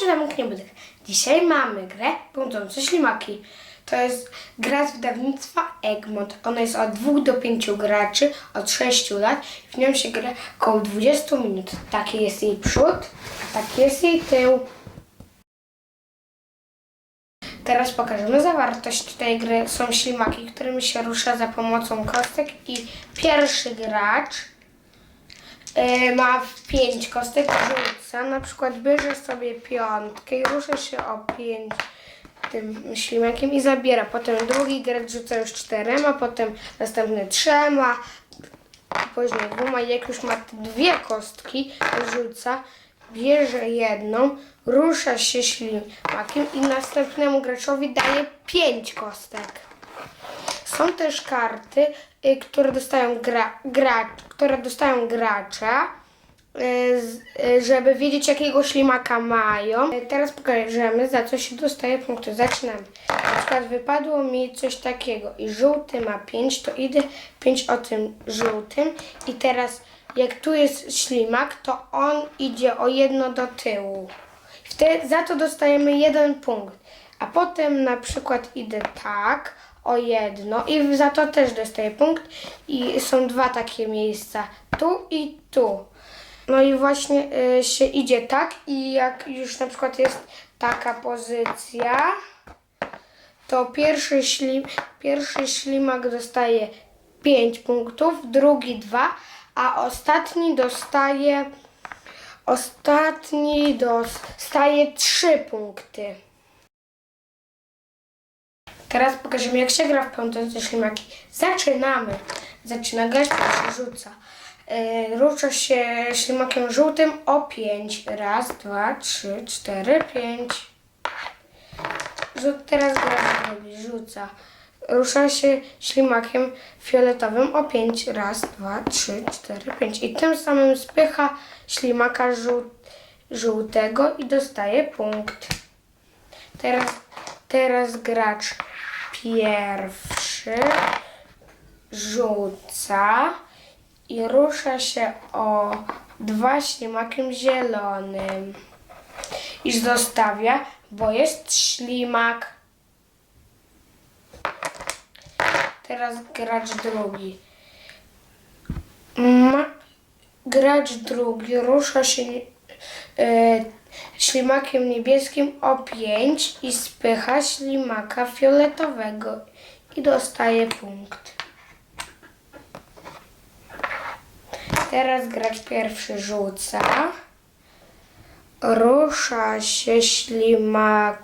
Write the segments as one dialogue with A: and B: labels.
A: Się Damian Kniebudek. Dzisiaj mamy grę Błądzące Ślimaki. To jest gra z wydawnictwa Egmont. Ona jest od 2 do 5 graczy, od 6 lat. W nią się gra około 20 minut. Taki jest jej przód, a taki jest jej tył. Teraz pokażemy zawartość tej gry. Są ślimaki, którymi się rusza za pomocą kostek i pierwszy gracz e, ma pięć kostek, rzuca, na przykład bierze sobie piątkę i rusza się o pięć tym ślimakiem i zabiera. Potem drugi gracz rzuca już czterema, potem następny trzema, później dwoma. Jak już ma dwie kostki, rzuca, bierze jedną, rusza się ślimakiem i następnemu graczowi daje pięć kostek. Są też karty, które dostają gra, gra, które dostają gracze, y, y, żeby wiedzieć jakiego ślimaka mają. Y, Teraz pokażemy za co się dostaje punkty. Zaczynamy. Na przykład wypadło mi coś takiego i żółty ma 5, to idę 5 o tym żółtym i teraz jak tu jest ślimak, to on idzie o jedno do tyłu. Wtedy, za to dostajemy jeden punkt. A potem na przykład idę tak o jedno i za to też dostaję punkt. I są dwa takie miejsca. Tu i tu. No i właśnie y, się idzie tak i jak już na przykład jest taka pozycja, to pierwszy, ślim, pierwszy ślimak dostaje 5 punktów, drugi 2, a ostatni dostaje ostatni dostaje 3 punkty. Teraz pokażemy jak się gra w pędzące ślimaki. Zaczynamy. Zaczyna grać, pierwszy rzuca. Yy, rusza się ślimakiem żółtym o 5. Raz, dwa, trzy, cztery, pięć. Rzut teraz gra drugi, rzuca. Rusza się ślimakiem fioletowym o 5. Raz, dwa, trzy, cztery, pięć. I tym samym spycha ślimaka żół, żółtego i dostaje punkt. Teraz, teraz gracz pierwszy rzuca i rusza się o dwa ślimakiem zielonym. I zostawia, bo jest ślimak. Teraz gracz drugi. Ma, gracz drugi rusza się e, ślimakiem niebieskim o 5 i spycha ślimaka fioletowego i dostaje punkt. Teraz gracz pierwszy rzuca. Rusza się ślimakiem.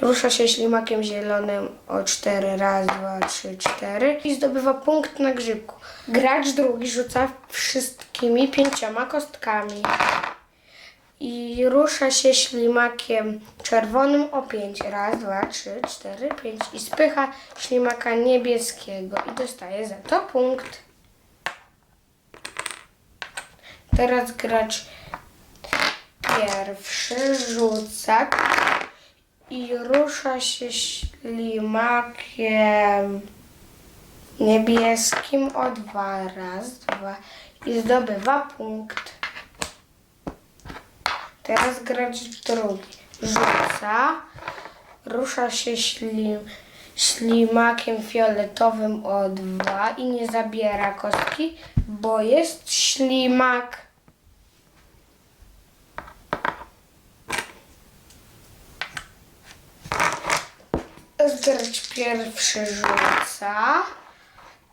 A: Rusza się ślimakiem zielonym o 4 raz, 2, 3, 4 i zdobywa punkt na grzybku. Gracz drugi rzuca wszystkimi pięcioma kostkami. I rusza się ślimakiem czerwonym o 5. Raz, dwa, trzy, cztery, pięć. I spycha ślimaka niebieskiego i dostaje za to punkt. Teraz gracz pierwszy rzuca i rusza się ślimakiem niebieskim o dwa. Raz, dwa. I zdobywa punkt. Teraz gracz drugi. Rzuca. Rusza się ślim, ślimakiem fioletowym o dwa i nie zabiera kostki, bo jest ślimak. Gracz pierwszy rzuca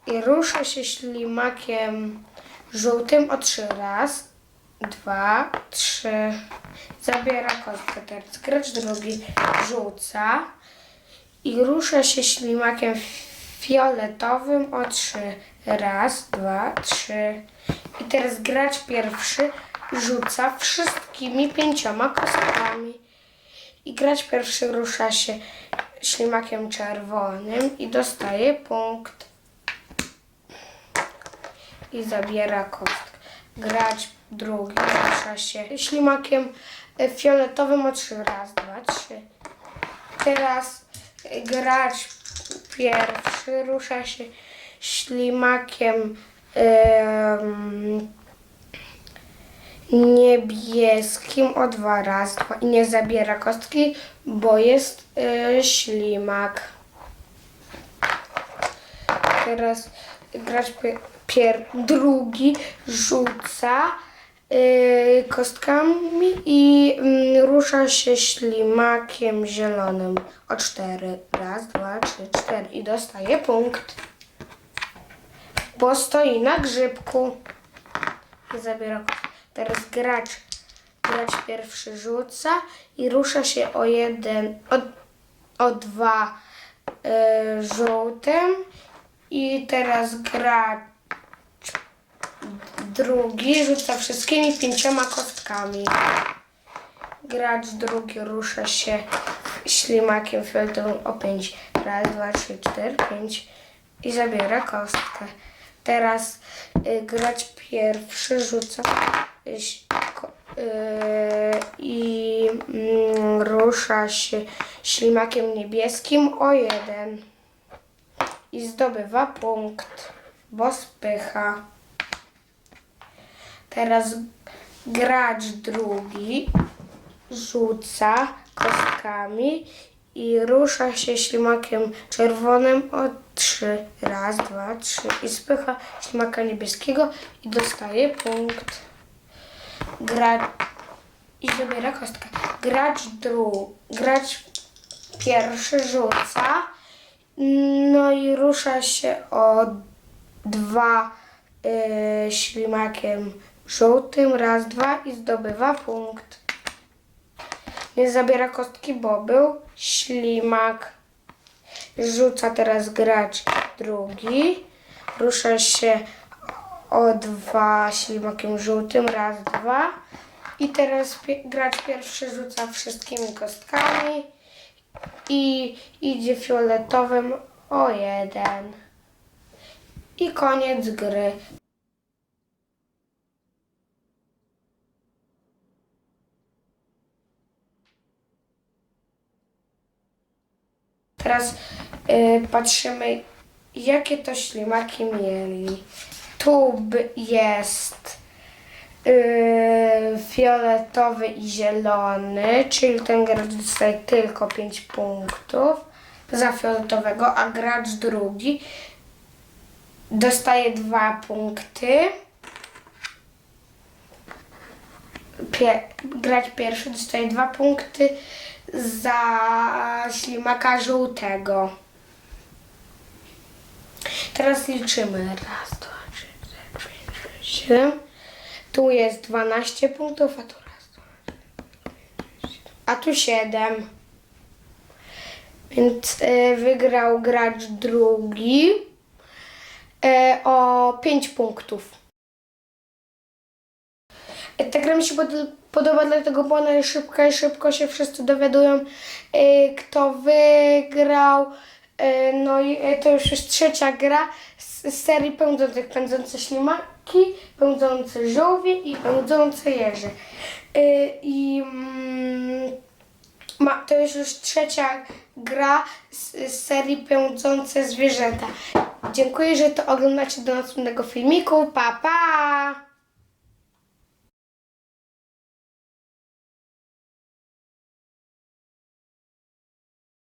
A: i rusza się ślimakiem żółtym o trzy raz, dwa, trzy. Zabiera kostkę teraz. Gracz drugi rzuca i rusza się ślimakiem fioletowym o trzy. Raz, dwa, trzy. I teraz gracz pierwszy rzuca wszystkimi pięcioma kostkami. I gracz pierwszy rusza się ślimakiem czerwonym i dostaje punkt. I zabiera kostkę. Gracz drugi rusza się ślimakiem e, fioletowym o trzy. Raz, dwa, trzy. Teraz e, gracz pierwszy rusza się ślimakiem em, niebieskim o dwa raz dwa i nie zabiera kostki, bo jest y, ślimak. Teraz gracz pier, pier, drugi rzuca y, kostkami i mm, rusza się ślimakiem zielonym o cztery. Raz, dwa, trzy, cztery i dostaje punkt. Bo stoi na grzybku. I zabiera kostkę. Teraz gracz, gracz pierwszy rzuca i rusza się o jeden, o, o dwa y, żółtym. I teraz gracz drugi rzuca wszystkimi pięcioma kostkami. Gracz drugi rusza się ślimakiem fioletowym o pięć. Raz, dwa, trzy, cztery, pięć i zabiera kostkę. Teraz y, gracz pierwszy rzuca i mm, rusza się ślimakiem niebieskim o jeden i zdobywa punkt, bo spycha. Teraz gracz drugi rzuca kostkami i rusza się ślimakiem czerwonym o trzy. Raz, dwa, trzy i spycha ślimaka niebieskiego i dostaje punkt. Gra i zabiera kostkę. Gracz drugi, gracz pierwszy rzuca, no i rusza się o dwa y, ślimakiem żółtym, raz, dwa i zdobywa punkt. Nie zabiera kostki, bo był ślimak. Rzuca teraz gracz drugi. Rusza się o dwa ślimakiem żółtym, raz, dwa. I teraz pie- gracz pierwszy rzuca wszystkimi kostkami i idzie fioletowym o jeden. I koniec gry. Teraz y, patrzymy, jakie to ślimaki mieli. Tu b- jest y, fioletowy i zielony, czyli ten gracz dostaje tylko 5 punktów za fioletowego, a gracz drugi dostaje 2 punkty. Pie- gracz pierwszy dostaje 2 punkty za ślimaka żółtego. Teraz liczymy. Raz, 7. Tu jest 12 punktów, a tu raz. A tu 7. Więc y, wygrał gracz drugi y, o 5 punktów. E, ta gra mi się pod, podoba, dlatego bo ona jest szybka i szybko się wszyscy dowiadują, y, kto wygrał. Y, no i to już jest trzecia gra z, z serii pędzących, pędząca ślimak pędzące żółwie i pędzące jeże. Y, I mm, ma, to jest już trzecia gra z, z serii pędzące zwierzęta. Dziękuję, że to oglądacie do następnego filmiku. Pa, pa!